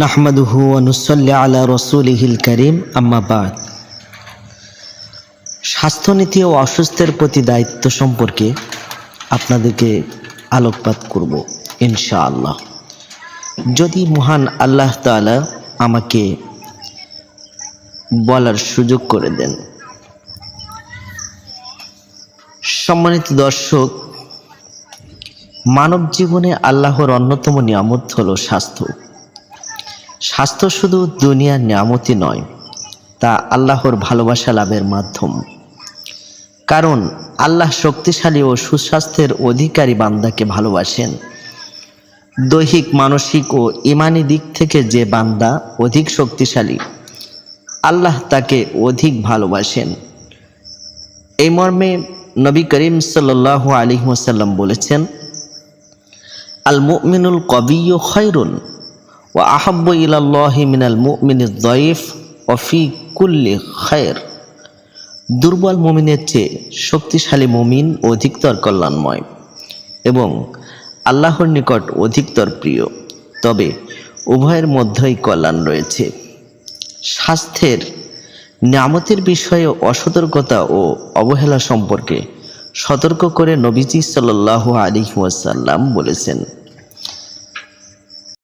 নাহমাদুহু অনুসল্লি আলা রসুলিহিল করিম আম্মাবাদ স্বাস্থ্যনীতি ও অসুস্থের প্রতি দায়িত্ব সম্পর্কে আপনাদেরকে আলোকপাত করব, ইনশাআল্লাহ। যদি মহান আল্লাহ তাআলা আমাকে বলার সুযোগ করে দেন। সম্মানিত দর্শক, মানব জীবনে আল্লাহর অন্যতম নিয়ামত হল স্বাস্থ্য। স্বাস্থ্য শুধু দুনিয়ার নিয়ামতই নয়, তা আল্লাহর ভালোবাসা লাভের মাধ্যম। কারণ আল্লাহ শক্তিশালী ও সুস্বাস্থ্যের অধিকারী বান্দাকে ভালোবাসেন। দৈহিক, মানসিক ও ইমানি দিক থেকে যে বান্দা অধিক শক্তিশালী, আল্লাহ তাকে অধিক ভালোবাসেন। এই মর্মে নবী করিম সাল্লাহ আলী ওসাল্লাম বলেছেন আল মুমিনুল কবিয় খৈরুন আহাব্ব ইলাল্লাহ মিনাল মুমিনির দয়েফ অফি কুল্লি খয়ের দুর্বল মুমিনের চেয়ে শক্তিশালী মুমিন অধিকতর কল্যাণময় এবং আল্লাহর নিকট অধিকতর প্রিয়। তবে উভয়ের মধ্যেই কল্যাণ রয়েছে। স্বাস্থ্যের নামতের বিষয়ে অসতর্কতা ও অবহেলা সম্পর্কে সতর্ক করে নবীজি সাল্লাহ আলী ওয়াসাল্লাম বলেছেন।